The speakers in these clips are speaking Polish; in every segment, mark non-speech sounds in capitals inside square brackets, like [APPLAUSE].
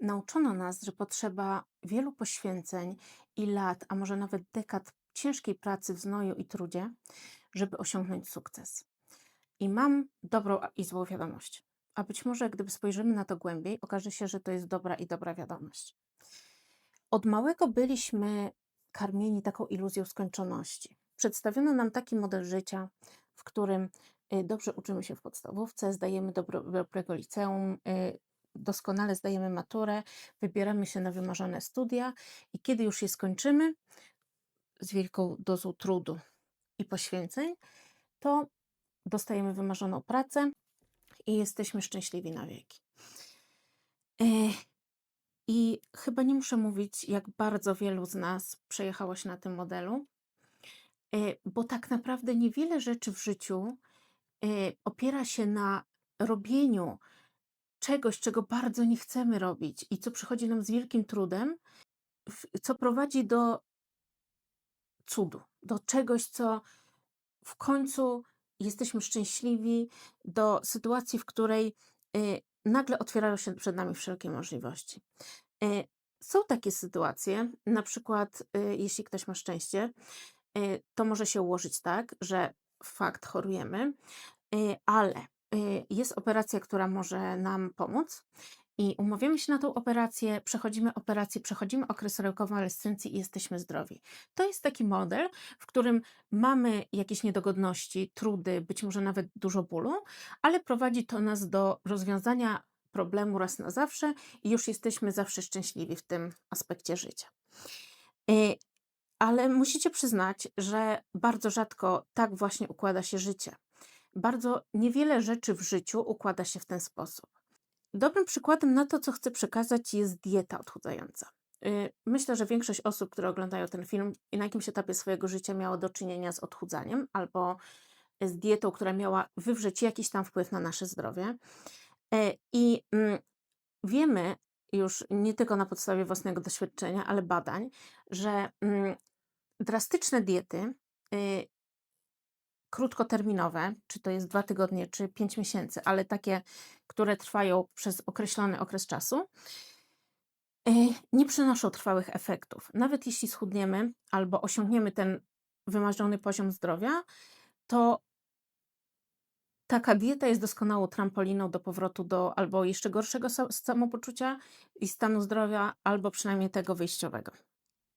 Nauczono nas, że potrzeba wielu poświęceń i lat, a może nawet dekad ciężkiej pracy w znoju i trudzie, żeby osiągnąć sukces. I mam dobrą i złą wiadomość. A być może, gdyby spojrzymy na to głębiej, okaże się, że to jest dobra i dobra wiadomość. Od małego byliśmy karmieni taką iluzją skończoności. Przedstawiono nam taki model życia, w którym y, dobrze uczymy się w podstawówce, zdajemy dobrego liceum, y, doskonale zdajemy maturę, wybieramy się na wymarzone studia i kiedy już je skończymy, z wielką dozą trudu i poświęceń, to dostajemy wymarzoną pracę i jesteśmy szczęśliwi na wieki. E, I chyba nie muszę mówić, jak bardzo wielu z nas przejechało się na tym modelu, e, bo tak naprawdę niewiele rzeczy w życiu e, opiera się na robieniu czegoś, czego bardzo nie chcemy robić i co przychodzi nam z wielkim trudem, co prowadzi do cudu, do czegoś, co w końcu jesteśmy szczęśliwi, do sytuacji, w której y, nagle otwierają się przed nami wszelkie możliwości. Y, Są takie sytuacje, na przykład, y, jeśli ktoś ma szczęście, to może się ułożyć tak, że fakt chorujemy, ale jest operacja, która może nam pomóc. I umawiamy się na tą operację, przechodzimy operację, przechodzimy okres rekonwalescencji i jesteśmy zdrowi. To jest taki model, w którym mamy jakieś niedogodności, trudy, być może nawet dużo bólu, ale prowadzi to nas do rozwiązania problemu raz na zawsze i już jesteśmy zawsze szczęśliwi w tym aspekcie życia. Y, Ale musicie przyznać, że bardzo rzadko tak właśnie układa się życie. Bardzo niewiele rzeczy w życiu układa się w ten sposób. Dobrym przykładem na to, co chcę przekazać, jest dieta odchudzająca. Y, Myślę, że większość osób, które oglądają ten film, na jakimś etapie swojego życia miało do czynienia z odchudzaniem albo z dietą, która miała wywrzeć jakiś tam wpływ na nasze zdrowie. E, I mm, wiemy już nie tylko na podstawie własnego doświadczenia, ale badań, że mm, drastyczne diety, y, krótkoterminowe, czy to jest dwa tygodnie, czy pięć miesięcy, ale takie, które trwają przez określony okres czasu, y, nie przynoszą trwałych efektów. Nawet jeśli schudniemy albo osiągniemy ten wymarzony poziom zdrowia, to taka dieta jest doskonałą trampoliną do powrotu do albo jeszcze gorszego sa- samopoczucia i stanu zdrowia, albo przynajmniej tego wyjściowego.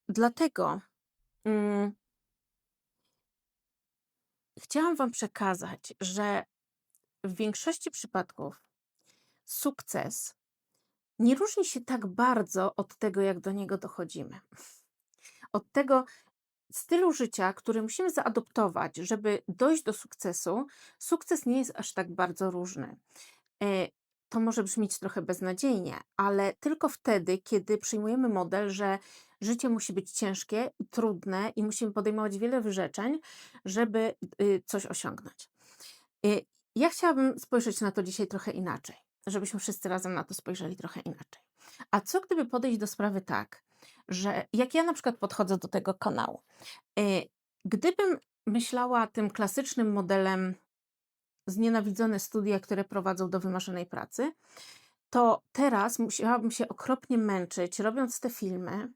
Dlatego mm, chciałam Wam przekazać, że w większości przypadków sukces nie różni się tak bardzo od tego, jak do niego dochodzimy. Od tego stylu życia, który musimy zaadoptować, żeby dojść do sukcesu, sukces nie jest aż tak bardzo różny. To może brzmieć trochę beznadziejnie, ale tylko wtedy, kiedy przyjmujemy model, że życie musi być ciężkie i trudne i musimy podejmować wiele wyrzeczeń, żeby y, coś osiągnąć. Y, Ja chciałabym spojrzeć na to dzisiaj trochę inaczej, żebyśmy wszyscy razem na to spojrzeli trochę inaczej. A co gdyby podejść do sprawy tak, że jak ja na przykład podchodzę do tego kanału, y, gdybym myślała tym klasycznym modelem znienawidzone studia, które prowadzą do wymarzonej pracy, to teraz musiałabym się okropnie męczyć, robiąc te filmy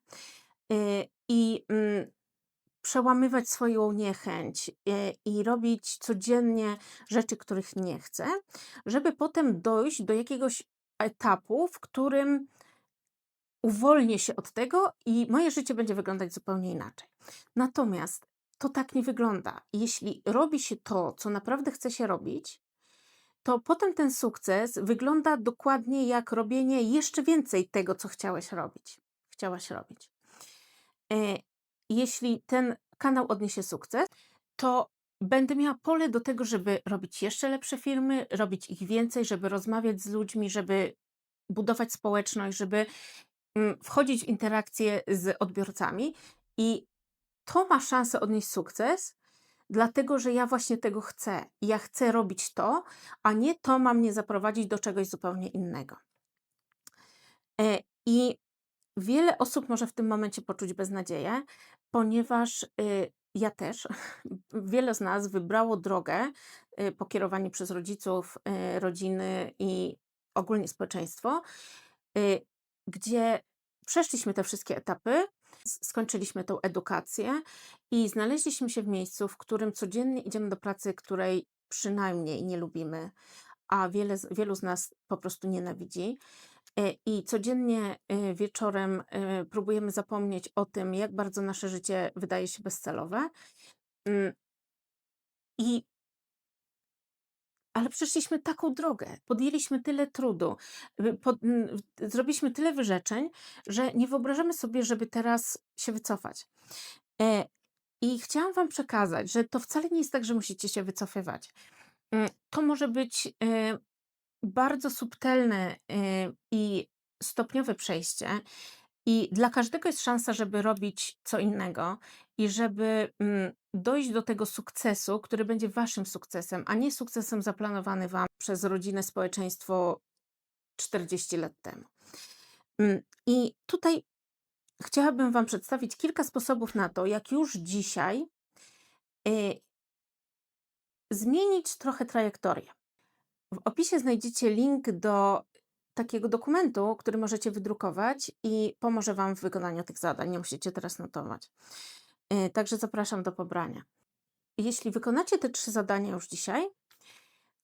y, i mm, przełamywać swoją niechęć y, i robić codziennie rzeczy, których nie chcę, żeby potem dojść do jakiegoś etapu, w którym uwolnię się od tego i moje życie będzie wyglądać zupełnie inaczej. Natomiast to tak nie wygląda. Jeśli robi się to, co naprawdę chce się robić, to potem ten sukces wygląda dokładnie jak robienie jeszcze więcej tego, co chciałeś robić. Chciałaś robić. E, Jeśli ten kanał odniesie sukces, to będę miała pole do tego, żeby robić jeszcze lepsze filmy, robić ich więcej, żeby rozmawiać z ludźmi, żeby budować społeczność, żeby mm, wchodzić w interakcje z odbiorcami i to ma szansę odnieść sukces, dlatego że ja właśnie tego chcę. Ja chcę robić to, a nie to ma mnie zaprowadzić do czegoś zupełnie innego. E, I wiele osób może w tym momencie poczuć beznadzieję, ponieważ y, ja też, [LAUGHS] wiele z nas wybrało drogę y, pokierowani przez rodziców, y, rodziny i ogólnie społeczeństwo, gdzie przeszliśmy te wszystkie etapy, skończyliśmy tą edukację i znaleźliśmy się w miejscu, w którym codziennie idziemy do pracy, której przynajmniej nie lubimy, a wiele, wielu z nas po prostu nienawidzi. E, I codziennie e, wieczorem e, próbujemy zapomnieć o tym, jak bardzo nasze życie wydaje się bezcelowe. Mm, I ale przeszliśmy taką drogę, podjęliśmy tyle trudu, y, pod, zrobiliśmy tyle wyrzeczeń, że nie wyobrażamy sobie, żeby teraz się wycofać. E, I chciałam Wam przekazać, że to wcale nie jest tak, że musicie się wycofywać. Mm, To może być e, bardzo subtelne e, i stopniowe przejście. I dla każdego jest szansa, żeby robić co innego i żeby mm, dojść do tego sukcesu, który będzie waszym sukcesem, a nie sukcesem zaplanowany wam przez rodzinę, społeczeństwo 40 lat temu. Mm, I tutaj chciałabym wam przedstawić kilka sposobów na to, jak już dzisiaj y, zmienić trochę trajektorię. W opisie znajdziecie link do takiego dokumentu, który możecie wydrukować i pomoże Wam w wykonaniu tych zadań. Nie musicie teraz notować. Yy, Także zapraszam do pobrania. Jeśli wykonacie te trzy zadania już dzisiaj,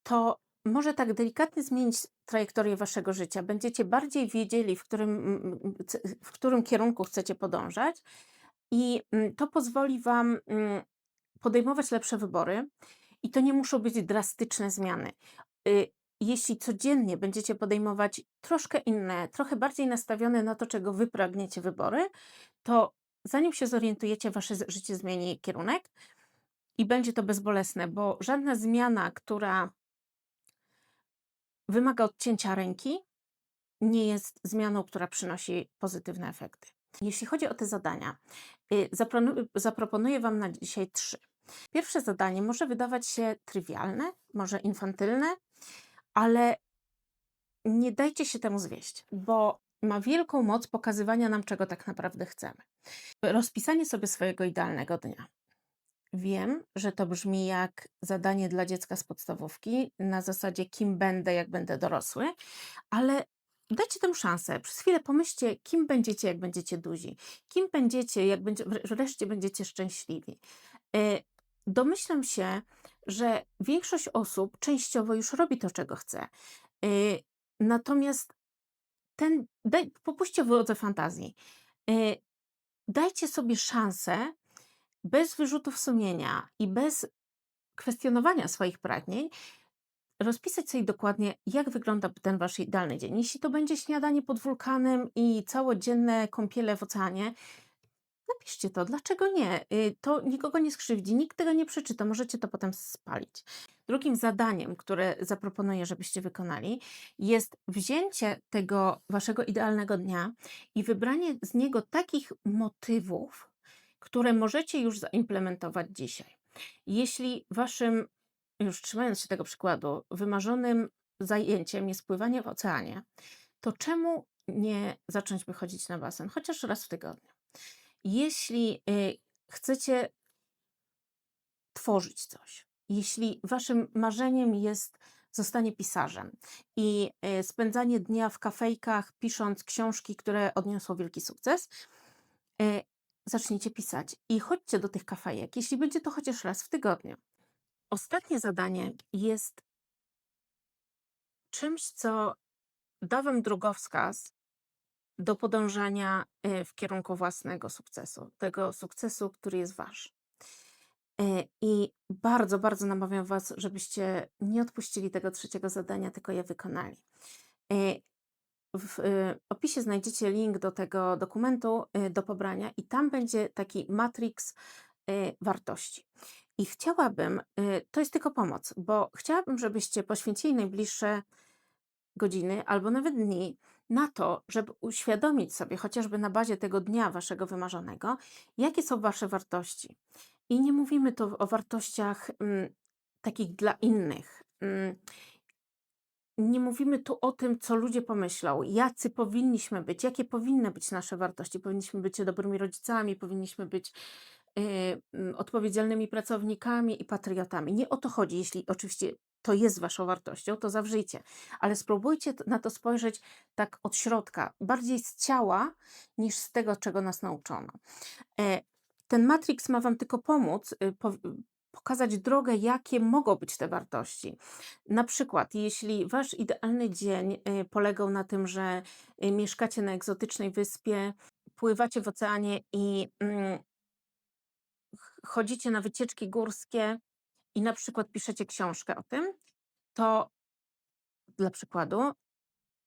to może tak delikatnie zmienić trajektorię Waszego życia. Będziecie bardziej wiedzieli, w którym, w którym kierunku chcecie podążać, i mm, to pozwoli Wam mm, podejmować lepsze wybory. I to nie muszą być drastyczne zmiany. Y, Jeśli codziennie będziecie podejmować troszkę inne, trochę bardziej nastawione na to, czego wy pragniecie wybory, to zanim się zorientujecie, wasze życie zmieni kierunek i będzie to bezbolesne, bo żadna zmiana, która wymaga odcięcia ręki, nie jest zmianą, która przynosi pozytywne efekty. Jeśli chodzi o te zadania, y, zaproponuję Wam na dzisiaj trzy. Pierwsze zadanie może wydawać się trywialne, może infantylne, ale nie dajcie się temu zwieść, bo ma wielką moc pokazywania nam, czego tak naprawdę chcemy. Rozpisanie sobie swojego idealnego dnia. Wiem, że to brzmi jak zadanie dla dziecka z podstawówki, na zasadzie kim będę, jak będę dorosły, ale dajcie temu szansę. Przez chwilę pomyślcie, kim będziecie, jak będziecie duzi. Kim będziecie, jak będzie, wre- wreszcie będziecie szczęśliwi. Y, Domyślam się, że większość osób częściowo już robi to, czego chce. Y, Natomiast ten, daj, popuśćcie wodze fantazji. Y, Dajcie sobie szansę bez wyrzutów sumienia i bez kwestionowania swoich pragnień, rozpisać sobie dokładnie, jak wygląda ten wasz idealny dzień. Jeśli to będzie śniadanie pod wulkanem i całodzienne kąpiele w oceanie, napiszcie to. Dlaczego nie? Y, To nikogo nie skrzywdzi, nikt tego nie przeczyta, możecie to potem spalić. Drugim zadaniem, które zaproponuję, żebyście wykonali, jest wzięcie tego waszego idealnego dnia i wybranie z niego takich motywów, które możecie już zaimplementować dzisiaj. Jeśli waszym, już trzymając się tego przykładu, wymarzonym zajęciem jest pływanie w oceanie, to czemu nie zacząć wychodzić na basen, chociaż raz w tygodniu? Jeśli y, chcecie tworzyć coś, jeśli waszym marzeniem jest zostanie pisarzem i y, spędzanie dnia w kafejkach, pisząc książki, które odniosło wielki sukces, y, zacznijcie pisać i chodźcie do tych kafejek, jeśli będzie to chociaż raz w tygodniu. Ostatnie zadanie jest czymś, co da wam drogowskaz do podążania y, w kierunku własnego sukcesu, tego sukcesu, który jest wasz. Y, I bardzo, bardzo namawiam Was, żebyście nie odpuścili tego trzeciego zadania, tylko je wykonali. Y, W opisie znajdziecie link do tego dokumentu do pobrania, i tam będzie taki matrix wartości. I chciałabym, to jest tylko pomoc, bo chciałabym, żebyście poświęcili najbliższe godziny albo nawet dni na to, żeby uświadomić sobie, chociażby na bazie tego dnia waszego wymarzonego, jakie są wasze wartości. I nie mówimy tu o wartościach mm, takich dla innych. Mm, nie mówimy tu o tym, co ludzie pomyślą, jacy powinniśmy być, jakie powinny być nasze wartości. Powinniśmy być dobrymi rodzicami, powinniśmy być y, mm, odpowiedzialnymi pracownikami i patriotami. Nie o to chodzi, jeśli oczywiście to jest waszą wartością, to zawrzyjcie. Ale spróbujcie na to spojrzeć tak od środka, bardziej z ciała niż z tego, czego nas nauczono. E, Ten Matrix ma wam tylko pomóc, y, y, pokazać drogę, jakie mogą być te wartości. Na przykład, jeśli wasz idealny dzień y, polegał na tym, że mieszkacie na egzotycznej wyspie, pływacie w oceanie i mm, ch- chodzicie na wycieczki górskie i na przykład piszecie książkę o tym, to dla przykładu,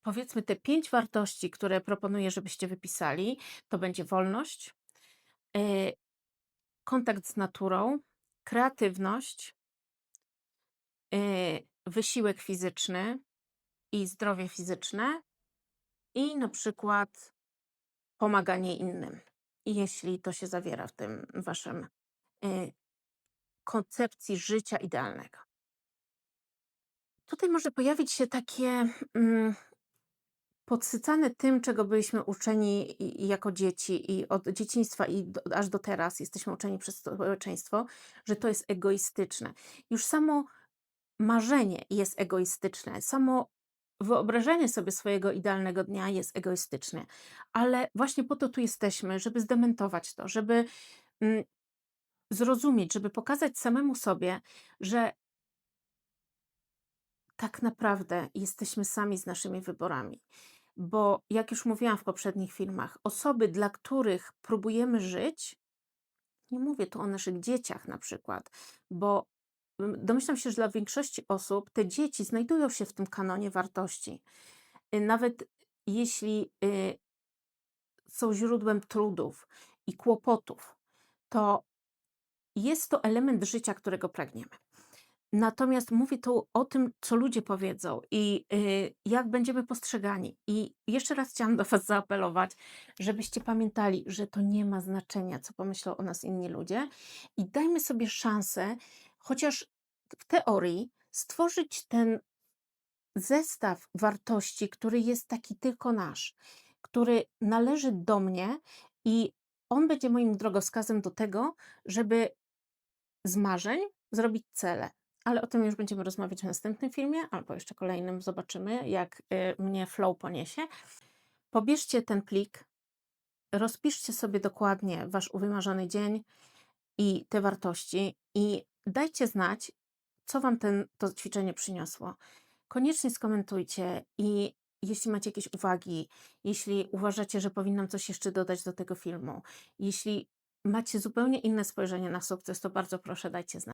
powiedzmy te pięć wartości, które proponuję, żebyście wypisali, to będzie wolność, y, kontakt z naturą, kreatywność, y, wysiłek fizyczny i zdrowie fizyczne i na przykład pomaganie innym, jeśli to się zawiera w tym waszym y, koncepcji życia idealnego. Tutaj może pojawić się takie mm, podsycane tym, czego byliśmy uczeni i, i jako dzieci i od dzieciństwa i do, aż do teraz jesteśmy uczeni przez społeczeństwo, że to jest egoistyczne. Już samo marzenie jest egoistyczne, samo wyobrażenie sobie swojego idealnego dnia jest egoistyczne, ale właśnie po to tu jesteśmy, żeby zdementować to, żeby mm, zrozumieć, żeby pokazać samemu sobie, że tak naprawdę jesteśmy sami z naszymi wyborami. Bo jak już mówiłam w poprzednich filmach, osoby, dla których próbujemy żyć, nie mówię tu o naszych dzieciach na przykład, bo mm, domyślam się, że dla większości osób te dzieci znajdują się w tym kanonie wartości. Y, Nawet jeśli y, są źródłem trudów i kłopotów, to jest to element życia, którego pragniemy. Natomiast mówię tu o tym, co ludzie powiedzą i y, jak będziemy postrzegani. I jeszcze raz chciałam do Was zaapelować, żebyście pamiętali, że to nie ma znaczenia, co pomyślą o nas inni ludzie, i dajmy sobie szansę, chociaż w teorii, stworzyć ten zestaw wartości, który jest taki tylko nasz, który należy do mnie i on będzie moim drogowskazem do tego, żeby z marzeń zrobić cele. Ale o tym już będziemy rozmawiać w następnym filmie, albo jeszcze kolejnym. Zobaczymy, jak y, mnie flow poniesie. Pobierzcie ten plik, rozpiszcie sobie dokładnie wasz wymarzony dzień i te wartości i dajcie znać, co wam ten, to ćwiczenie przyniosło. Koniecznie skomentujcie i jeśli macie jakieś uwagi, jeśli uważacie, że powinnam coś jeszcze dodać do tego filmu, jeśli macie zupełnie inne spojrzenie na sukces, to bardzo proszę dajcie znać.